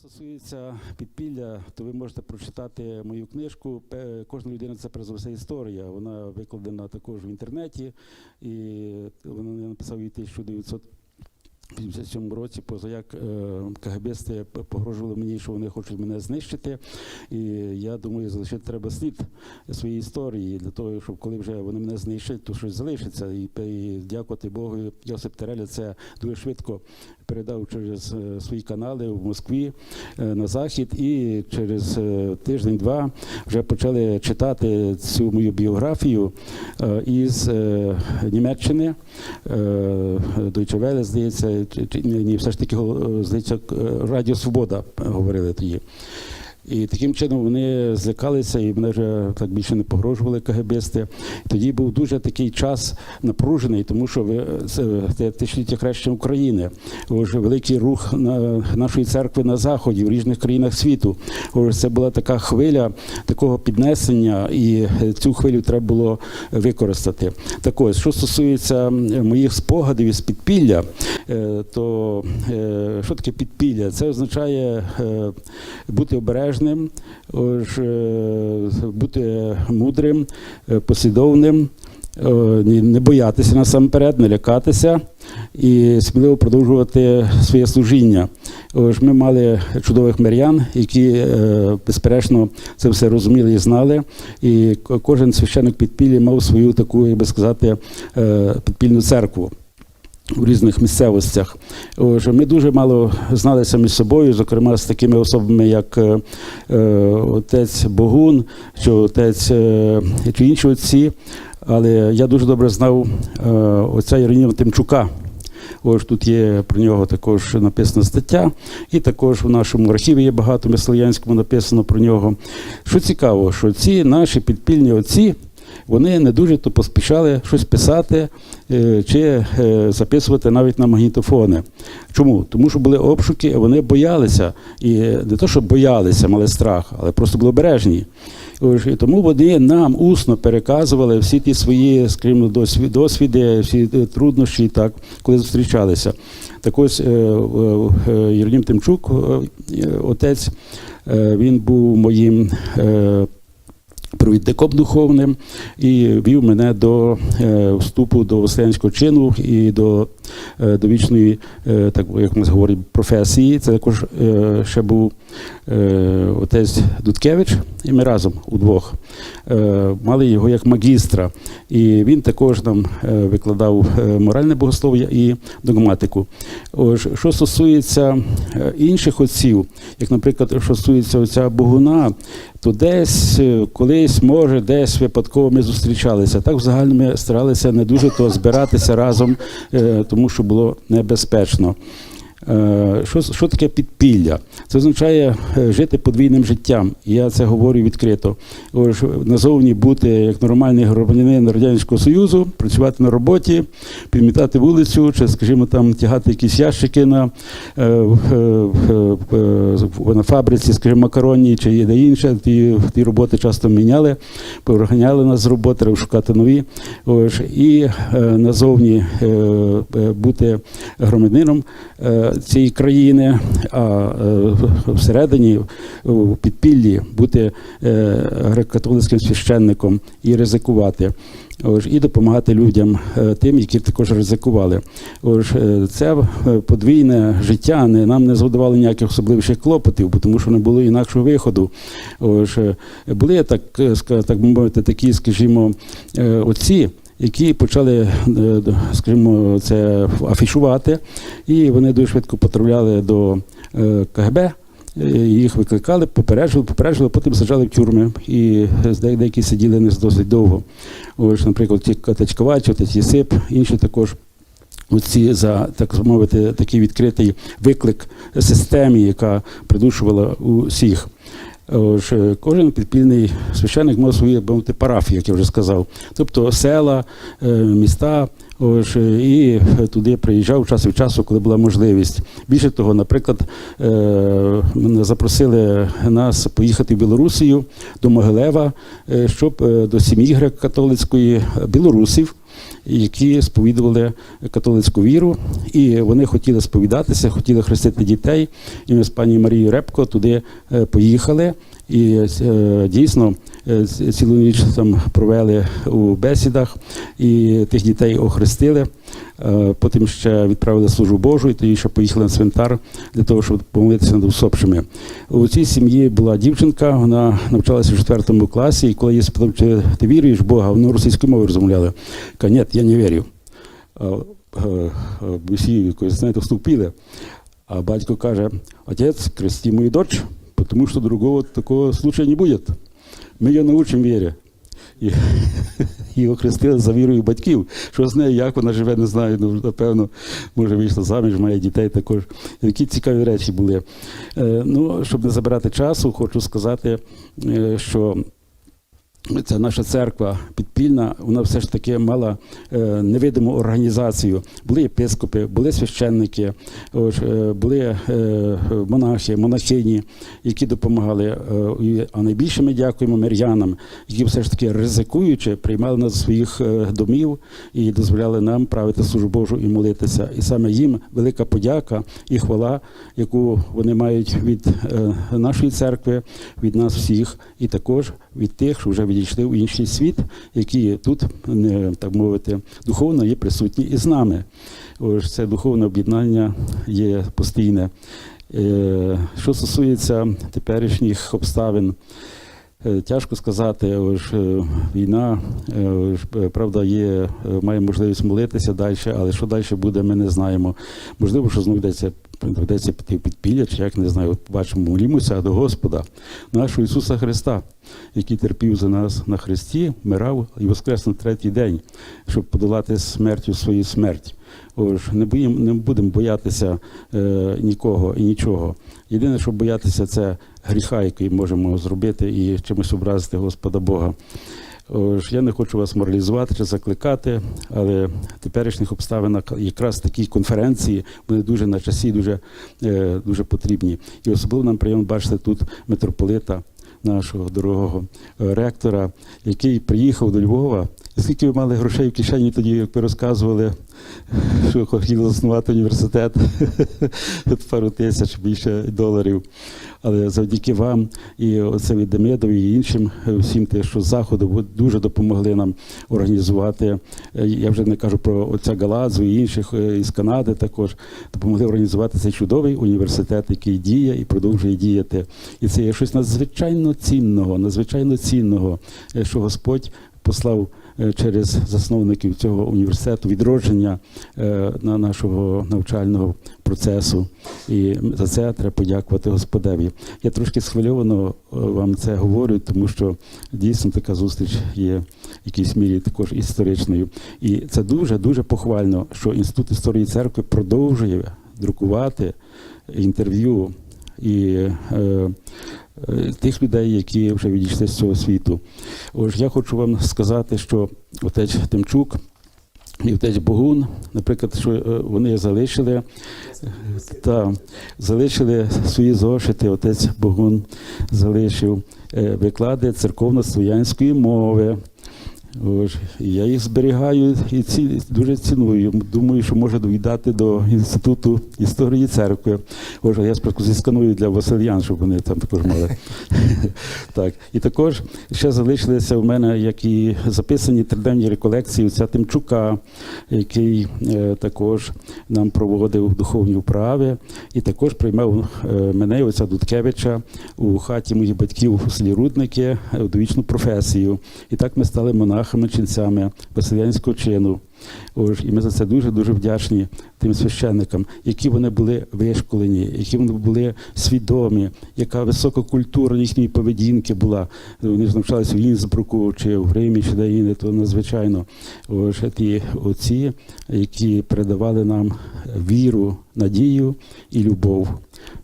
стосується підпілля, то ви можете прочитати мою книжку. Кожна людина це перш за все історія. Вона викладена також в інтернеті, і вона написав її 1957 році, поза як е, КГБсти погрожували мені, що вони хочуть мене знищити. І я думаю, залишити треба слід своєї історії для того, щоб коли вже вони мене знищать, то щось залишиться. І, і дякувати Богу, Йосип Тереля це дуже швидко передав через е, свої канали в Москві е, на захід, і через тиждень-два вже почали читати цю мою біографію із Німеччини. Deutsche Welle, здається, чи- чи- ні, все ж таки е, здається, е, Радіо Свобода говорили тоді. І таким чином вони злякалися, і мене вже так більше не погрожували КГБсти. Тоді був дуже такий час напружений, тому що ви це тисячоліття хрещення України. Ось великий рух на нашої церкви на заході в різних країнах світу. Ось це була така хвиля такого піднесення, і цю хвилю треба було використати. Так ось, що стосується моїх спогадів із підпілля, е, то е, що таке підпілля? Це означає е, бути обережним, ось, е, бути мудрим, е, послідовним, е, не боятися насамперед, не лякатися і сміливо продовжувати своє служіння. Ми мали чудових мирян, які безперечно це все розуміли і знали. І кожен священник підпіллі мав свою таку, як би сказати, підпільну церкву. У різних місцевостях. Отже, ми дуже мало зналися між собою, зокрема з такими особами, як е, е, отець Богун, чи отець е, чи інші отці. Але я дуже добре знав отця Єроніма Тимчука. Ось тут є про нього також написана стаття, і також в нашому архіві є багато мислоянському написано про нього. Що цікаво, що ці наші підпільні отці. Вони не дуже то поспішали щось писати е, чи е, записувати навіть на магнітофони. Чому? Тому що були обшуки, вони боялися. І не то, що боялися, мали страх, але просто були обережні. І тому вони нам усно переказували всі ті свої, скажімо, досвіди, всі е, труднощі, так, коли зустрічалися. Так ось Єронім Тимчук, отець, він був моїм. Провідником духовним і вів мене до е, вступу до веселянського чину і до, е, до вічної, е, так як ми говорять, професії. Це також ще був отець Дудкевич, і ми разом удвох мали його як магістра. І він також нам викладав моральне богослов'я і догматику. Ось, що стосується інших отців, як, наприклад, що стосується отця Богуна, то десь е, колись, може, десь випадково ми зустрічалися. Так взагалі ми старалися не дуже то збиратися разом, е, тому що було небезпечно. Е, Що, що таке підпілля? Це означає е, жити подвійним життям. Я це говорю відкрито. Назовні бути як нормальний громадянин Радянського Союзу, працювати на роботі, підмітати вулицю, чи, скажімо, там тягати якісь ящики на, е, на фабриці, скажімо, макаронні чи де інше. Ті, ті роботи часто міняли, проганяли нас з роботи, треба шукати нові. І е, назовні е, е, бути громадянином е, цієї країни, а е, всередині у підпіллі бути е, греко-католицьким священником і ризикувати. І допомагати людям е, тим, які також ризикували. Е, це подвійне життя не, нам не завдавало ніяких особливих клопотів, бо тому що не було інакшого виходу. Е, були так, так мовити, такі, скажімо, отці, які почали, е, скажімо, це афішувати, і вони дуже швидко потрапляли до е, КГБ. е, Їх викликали, попереджували, попереджували, потім саджали в тюрми. І деякі сиділи не досить довго. Ось, наприклад, ті Катачковач, отець Єсип, інші також. Оці за так мовити такий відкритий виклик системі, яка придушувала усіх. Е, кожен підпільний священник мав свої парафії, як я вже сказав. Тобто села, е, міста. Е, і туди приїжджав час від часу, коли була можливість. Більше того, наприклад, е, запросили нас поїхати в Білорусію до Могилева, щоб до сім'ї греко-католицької білорусів, які сповідували католицьку віру, і вони хотіли сповідатися, хотіли хрестити дітей. І ми з пані Марією Репко туди е, поїхали. І е, дійсно е, цілу ніч там провели у бесідах, і тих дітей охрестили. Е, Потім ще відправили службу Божу, і тоді ще поїхали на цвинтар для того, щоб помолитися над усопшими. У цій сім'ї була дівчинка, вона навчалася в четвертому класі, і коли я спитав, чи ти віруєш в Бога, вони російською мовою розмовляли. Каже, ні, я не вірю. А, е, е, Всі знаєте, вступили. А батько каже: отець, крести мою дочь, тому що другого такого случая не буде. Ми її научимо вірі. І, і охрестили за вірою батьків. Що з нею, як вона живе, не знаю. Ну, напевно, може вийшла заміж, має дітей також. Які цікаві речі були. Е, ну, щоб не забирати часу, хочу сказати, е, що Ця наша церква підпільна, вона все ж таки мала е, невидиму організацію. Були єпископи, були священники, е, були е, монахи, монахині, які допомагали. А найбільше ми дякуємо мирянам, які все ж таки ризикуючи, приймали нас до своїх домів і дозволяли нам правити службу Божу і молитися. І саме їм велика подяка і хвала, яку вони мають від нашої церкви, від нас всіх, і також від тих, що вже відійшли в інший світ, які тут, так мовити, духовно є присутні і з нами. Ось це духовне об'єднання є постійне. Е, Що стосується теперішніх обставин, е, тяжко сказати, ось, е, війна, ось, правда, є, має можливість молитися далі, але що далі буде, ми не знаємо. Можливо, що знову йдеться доведеться піти в підпілля, чи як не знаю, от бачимо, молімося до Господа, нашого Ісуса Христа, який терпів за нас на Христі, вмирав і воскрес на третій день, щоб подолати смертю свою смерть. Ось, не, боїм, не будемо боятися е, нікого і нічого. Єдине, що боятися, це гріха, який можемо зробити і чимось образити Господа Бога. Ось, я не хочу вас моралізувати чи закликати, але в теперішніх обставинах якраз такі конференції вони дуже на часі, дуже, е, дуже потрібні. І особливо нам приємно бачити тут митрополита, нашого дорогого е, ректора, який приїхав до Львова. Скільки ви мали грошей в кишені тоді, як ви розказували, що хотіли заснувати університет, пару тисяч більше доларів. Але завдяки вам і оце Демидові і іншим е, всім те, що з заходу дуже допомогли нам організувати. Е, Я вже не кажу про отця Галадзу і інших е, із Канади також допомогли організувати цей чудовий університет, який діє і продовжує діяти. І це є щось надзвичайно цінного, надзвичайно цінного, що Господь послав е, через засновників цього університету відродження е, на нашого навчального процесу. І за це треба подякувати Господеві. Я трошки схвильовано е, вам це говорю, тому що дійсно така зустріч є в якійсь мірі також історичною. І це дуже дуже похвально, що інститут історії церкви продовжує друкувати інтерв'ю і тих людей, які вже відійшли з цього світу. Ось я хочу вам сказати, що отець Тимчук і отець Богун, наприклад, що е, вони залишили, е, та, залишили свої зошити, отець Богун залишив е, виклади церковно-слов'янської мови. Я їх зберігаю і ці дуже ціную. Думаю, що можу віддати до інституту історії церкви. Ось, я спочатку зісканую для Васильян, щоб вони там також мали. так. І також ще залишилися в мене, як і записані триденні реколекції отця Тимчука, який е, також нам проводив духовні вправи, і також приймав е, мене, отця Дудкевича, у хаті моїх батьків у селі Рудники, е, довічну професію. І так ми стали монахами, ченцями Василянського чину. Ось, і ми за це дуже дуже вдячні тим священникам, які вони були вишколені, які вони були свідомі, яка висока культура їхньої поведінки була. Вони ж навчалися в Інсбруку чи в Римі, чи де інше, то надзвичайно. Ось ті отці, які передавали нам віру, надію і любов,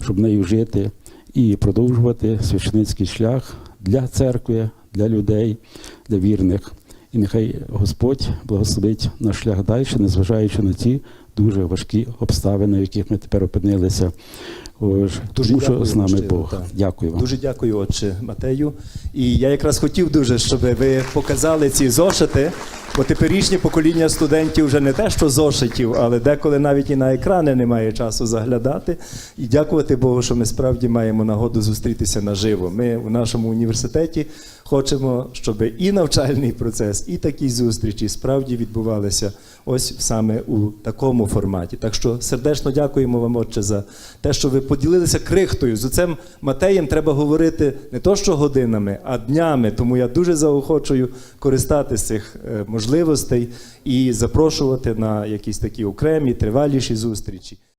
щоб нею жити і продовжувати священицький шлях для церкви, для людей, для вірних. І нехай Господь благословить наш шлях далі, незважаючи на ті дуже важкі обставини, в яких ми тепер опинилися. Ось, Дуже тому що з нами Бог. так. Дякую вам. Дуже дякую, отче Матею. І я якраз хотів дуже, щоб ви показали ці зошити, бо теперішнє покоління студентів вже не те, що зошитів, але деколи навіть і на екрани немає часу заглядати. І дякувати Богу, що ми справді маємо нагоду зустрітися наживо. Ми у нашому університеті хочемо, щоб і навчальний процес, і такі зустрічі справді відбувалися ось саме у такому форматі. Так що сердечно дякуємо вам, Отче, за те, що ви поділилися крихтою. З оцем Матеєм треба говорити не то, що годинами, а днями. Тому я дуже заохочую користатися цих е, можливостей і запрошувати на якісь такі окремі, триваліші зустрічі.